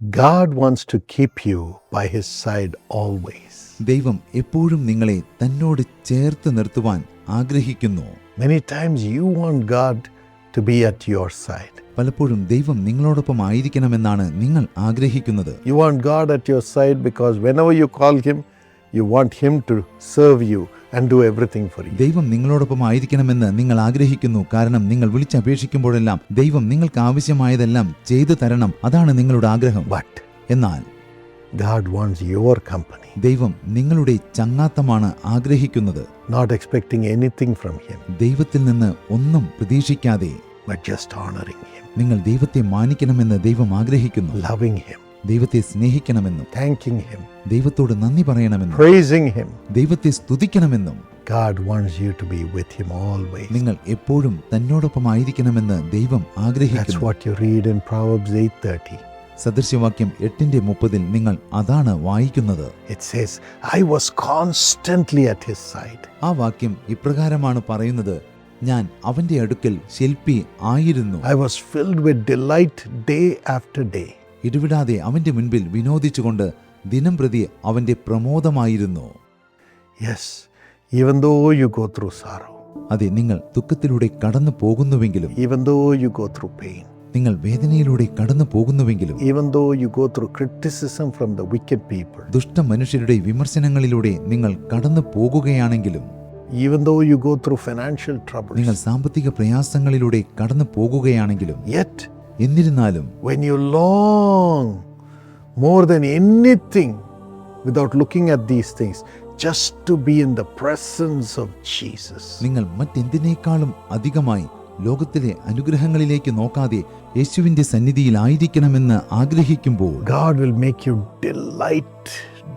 God wants to keep you by His side always. ദൈവം എപ്പോഴും നിങ്ങളെ തന്നോട് ചേർത്ത് നിർത്തുവാൻ ആഗ്രഹിക്കുന്നു Many times you want God to be at your side. പലപ്പോഴും ദൈവം നിങ്ങളോടൊപ്പം ആയിരിക്കണമെന്നാണ് നിങ്ങൾ ആഗ്രഹിക്കുന്നത് You want God at your side because whenever you call Him, you want Him to serve you do everything for you. ദൈവം നിങ്ങളോടൊപ്പം ആയിരിക്കണമെന്ന് നിങ്ങൾ ആഗ്രഹിക്കുന്നു. കാരണം നിങ്ങൾ വിളിച്ചപേക്ഷിക്കുമ്പോഴെല്ലാം ദൈവം നിങ്ങൾക്ക് ആവശ്യമായതെല്ലാം ചെയ്തു തരണം. അതാണ് നിങ്ങളുടെ ആഗ്രഹം. But എന്നാൽ God wants your company, ദൈവം നിങ്ങളുടെ ചങ്ങാത്തമാണ് ആഗ്രഹിക്കുന്നത്. Not expecting anything from Him, ദൈവത്തിൽ നിന്ന് ഒന്നും പ്രതീക്ഷിക്കാതെ but just honoring Him, നിങ്ങൾ ദൈവത്തെ മാനിക്കണമെന്ന് ദൈവം ആഗ്രഹിക്കുന്നു. Loving Him, ദൈവത്തെ സ്നേഹിക്കണമെന്നും thanking ഹിം ദൈവത്തോട് നന്ദി പറയണമെന്നും praising Him. ദൈവത്തെ സ്തുതിക്കണമെന്നും God wants you to be with Him always. നിങ്ങൾ എപ്പോഴും തന്നോടൊപ്പം ആയിരിക്കണമെന്ന് ദൈവം That's ആഗ്രഹിക്കുന്നു what you read in Proverbs 8:30. സദൃശ്യവാക്യം എട്ടിന്റെ മുപ്പതിൽ നിങ്ങൾ അതാണ് വായിക്കുന്നത് It says, "I was constantly at His side." ആ വാക്യം ഇപ്രകാരമാണ് പറയുന്നത് ഞാൻ അവന്റെ അടുക്കൽ ശില്പി ആയിരുന്നു I was filled with delight day after day. ഇടവിടാതെ അവന്റെ മുൻപിൽ വിനോദിച്ചുകൊണ്ട് ദിനം പ്രതി അവന്റെ പ്രമോദമായിരുന്നു yes even though you sorrow, അതെ നിങ്ങൾ ദുഃഖത്തിലൂടെ കടന്നു പോകുന്നുവെങ്കിലും you go through pain, നിങ്ങൾ വേദനയിലൂടെ കടന്നു പോകുന്നുവെങ്കിലും criticism from the wicked people, ദുഷ്ട മനുഷ്യരുടെ വിമർശനങ്ങളിലൂടെ നിങ്ങൾ കടന്നു പോകുകയാണെങ്കിലും even though you go through financial troubles, നിങ്ങൾ സാമ്പത്തിക പ്രയാസങ്ങളിലൂടെ കടന്നു പോകുകയാണെങ്കിലും yet എന്നിരുന്നാലും when you long more than anything without looking at these things, just to be in the presence of Jesus. നിങ്ങൾ മറ്റെന്തിനേക്കാളും അധികമായി ലോകത്തിലെ അനുഗ്രഹങ്ങളിലേക്ക് നോക്കാതെ യേശുവിന്റെ സന്നിധിയിലായിരിക്കണമെന്ന് ആഗ്രഹിക്കുമ്പോൾ God will make you delight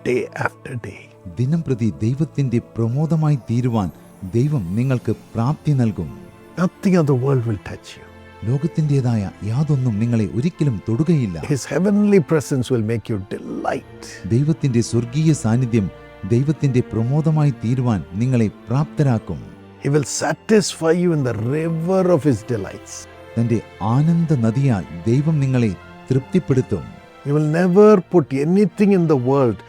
day after day. ദിനം പ്രതി ദൈവത്തിന്റെ പ്രമോദമായി തീരുവാൻ ദൈവം നിങ്ങൾക്ക് പ്രാപ്തി നൽകും Nothing of the world will touch you. ലോകത്തിന്റെതായ യാതൊന്നും നിങ്ങളെ ഒരിക്കലും തൊടുകയില്ല His heavenly presence will make you delight. ദൈവത്തിന്റെ സ്വർഗീയ സാന്നിധ്യം ദൈവത്തിന്റെ പ്രമോദമായി തീരുവാൻ നിങ്ങളെ പ്രാപ്തരാക്കും He will satisfy you in the river of His delights. തന്റെ ആനന്ദ നദിയാൽ ദൈവം നിങ്ങളെ തൃപ്തിപ്പെടുത്തും You will never put anything in the world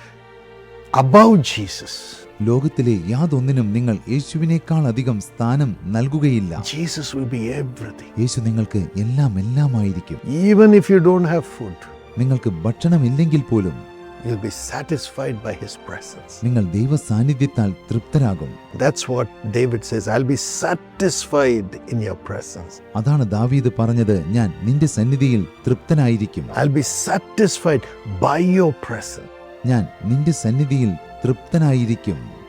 above Jesus. ലോകത്തിലെ യാതൊന്നിനും നിങ്ങൾ യേശുവിനേക്കാൾ അധികം സ്ഥാനം നൽകുകയില്ല Jesus will be everything. യേശു നിങ്ങൾക്ക് എല്ലാം എല്ലാമായിരിക്കും Even if you don't have food, നിങ്ങൾക്ക് ഭക്ഷണമില്ലെങ്കിൽ പോലും you'll be satisfied by His presence. നിങ്ങൾ ദൈവ സാന്നിധ്യത്താൽ തൃപ്തരാകും That's what David says I'll be satisfied in your presence. അതാണ് ദാവീദ് പറഞ്ഞത് ഞാൻ നിന്റെ സന്നിധിയിൽ തൃപ്തനായിരിക്കും I'll be satisfied by your presence. ഞാൻ നിന്റെ സന്നിധിയിൽ തൃപ്തനായിരിക്കും.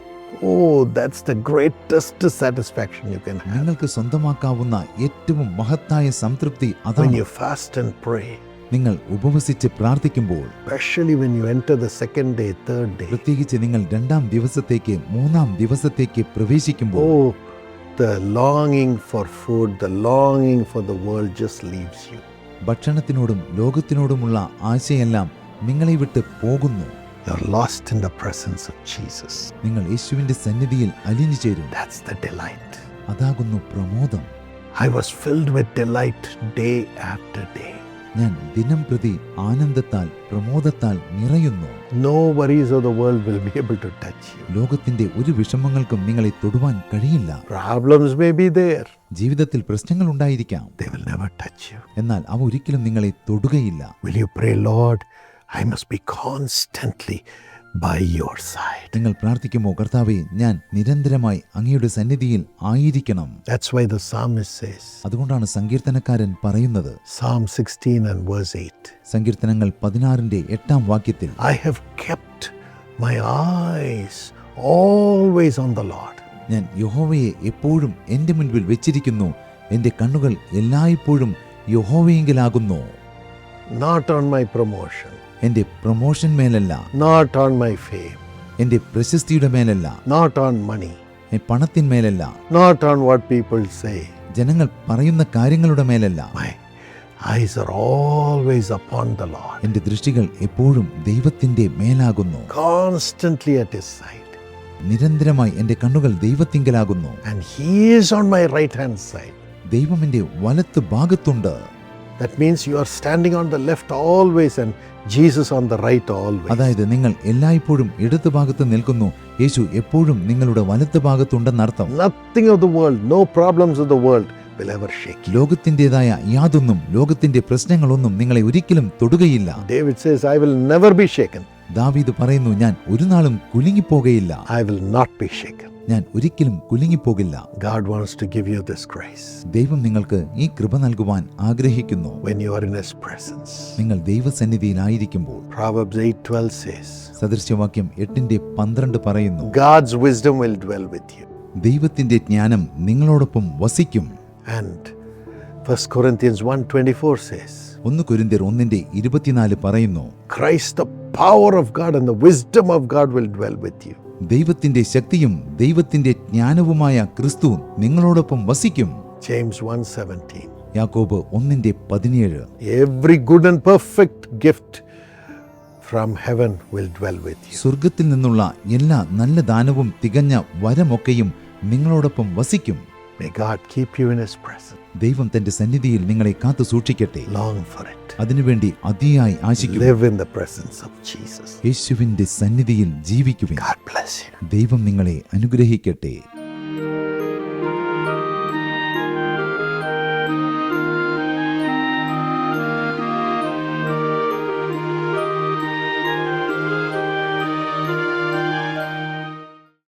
നിങ്ങൾക്ക് സ്വന്തമാക്കാവുന്ന ഏറ്റവും മഹത്തായ സംതൃപ്തി അതാണ്. നിങ്ങൾ ഉപവസിച്ച് പ്രാർത്ഥിക്കുമ്പോൾ പ്രത്യേകിച്ച് നിങ്ങൾ രണ്ടാം ദിവസത്തേക്ക് മൂന്നാം ദിവസത്തേക്ക് പ്രവേശിക്കുമ്പോൾ ഭക്ഷണത്തിനോടും ലോകത്തിനോടുമുള്ള ആശയെല്ലാം നിങ്ങളെ വിട്ട് പോകുന്നു. You're lost in the presence of Jesus. നിങ്ങൾ യേശുവിന്റെ സന്നിധിയിൽ അലിഞ്ഞു ചേരും That's the delight. അതാകുന്നു പ്രമോദം I was filled with delight day after day. ഞാൻ ദിനം പ്രതി ആനന്ദത്താൽ പ്രമോദത്താൽ നിറയുന്നു No worries of the world will be able to touch you. ലോകത്തിന്റെ ഒരു വിഷമങ്ങൾക്കും നിങ്ങളെ തൊടുവാൻ കഴിയില്ല Problems may be there, ജീവിതത്തിൽ പ്രശ്നങ്ങൾ ഉണ്ടായിരിക്കാം they will never touch you. എന്നാൽ അവ ഒരിക്കലും നിങ്ങളെ തൊടുകയില്ല Will you pray, Lord? I must be constantly by your side നിങ്ങൾ പ്രാർത്ഥിക്കുമോ കർത്താവെ ഞാൻ നിരന്തരമായി അങ്ങയുടെ സന്നിധിയിൽ ആയിരിക്കണം. That's why the psalmist says, അതുകൊണ്ടാണ് സങ്കീർത്തനക്കാരൻ പറയുന്നത്. Psalm 16 and verse 8 സങ്കീർത്തനങ്ങൾ പതിനാറിന്റെ എട്ടാം വാക്യത്തിൽ I have kept my eyes always on the Lord. ഞാൻ യഹോവയെ എപ്പോഴും എന്റെ മുൻപിൽ വെച്ചിരിക്കുന്നു. എന്റെ കണ്ണുകൾ എല്ലായ്പ്പോഴും യഹോവയെങ്കിലാകുന്നു. നോട്ട് ഓൺ മൈ promotion, എന്റെ പ്രൊമോഷൻ മേലല്ല not on my fame, എന്റെ പ്രശസ്തിയുടെ മേലല്ല not on money, എ പണത്തിന്മേലല്ല not on what people say. ജനങ്ങൾ പറയുന്ന കാര്യങ്ങളുടെ മേലല്ല eyes are always upon the Lord, എന്റെ ദൃഷ്ടികൾ എപ്പോഴും ദൈവത്തിന്റെ മേലാകുന്നു constantly at His side. നിരന്തരമായി എന്റെ കണ്ണുകൾ ദൈവത്തിങ്കലാകുന്നു And He is on my right hand side. ദൈവം എന്റെ വലത്ത് ഭാഗത്തുണ്ട് That means you are standing on the left always and Jesus on the right always. അതായത് നിങ്ങൾ എല്ലായ്പ്പോഴും ഇടത് ഭാഗത്ത് നിൽക്കുന്നു യേശു എപ്പോഴും നിങ്ങളുടെ വലത്ത് ഭാഗത്തുണ്ടെന്നർത്ഥം Nothing of the world, no problems of the world will ever shake you. ലോകത്തിന്റെതായ യാതൊന്നും ലോകത്തിന്റെ പ്രശ്നങ്ങളൊന്നും നിങ്ങളെ ഒരിക്കലും തൊടുകയില്ല David says, I will never be shaken. ദാവീദ് പറയുന്നു ഞാൻ ഒരു നാളും കുലുങ്ങിപ്പോകയില്ല I will not be shaken. ഞാൻ ഒരിക്കലും കുലുങ്ങിപ്പോകില്ല God wants to give you this grace ദൈവം നിങ്ങൾക്ക് ഈ കൃപ നൽകുവാൻ ആഗ്രഹിക്കുന്നു when you are in His presence. നിങ്ങൾ ദൈവസന്നിധിയിലായിരിക്കുമ്പോൾ Proverbs 8:12 says, സദൃശ്യവാക്യം എട്ടിന്റെ പന്ത്രണ്ട് പറയുന്നു God's wisdom will dwell with you. ദൈവത്തിന്റെ ജ്ഞാനം നിങ്ങളോടൊപ്പം വസിക്കും And 1 Corinthians 1:24 says, ഒന്ന് കുരിന്തിയർ ഒന്നിന്റെ ഇരുപത്തിനാല് പറയുന്നു Christ, the power of God and the wisdom of God will dwell with you. ദൈവത്തിന്റെ ശക്തിയും ദൈവത്തിന്റെ ജ്ഞാനവുമായ ക്രിസ്തു നിങ്ങളോടൊപ്പം വസിക്കും James 1:17. യാക്കോബ് ഒന്നിന്റെ പതിനേഴ് Every good and perfect gift from heaven will dwell with you. സ്വർഗത്തിൽ നിന്നുള്ള എല്ലാ നല്ല ദാനവും തികഞ്ഞ വരമൊക്കെയും നിങ്ങളോടൊപ്പം വസിക്കും May God keep you in His presence. ദൈവം തന്റെ സന്നിധിയിൽ നിങ്ങളെ കാത്തു സൂക്ഷിക്കട്ടെ. അതിനുവേണ്ടി അതിയായി Jesus. യേശുവിന്റെ സന്നിധിയിൽ ജീവിക്കുക. ദൈവം നിങ്ങളെ അനുഗ്രഹിക്കട്ടെ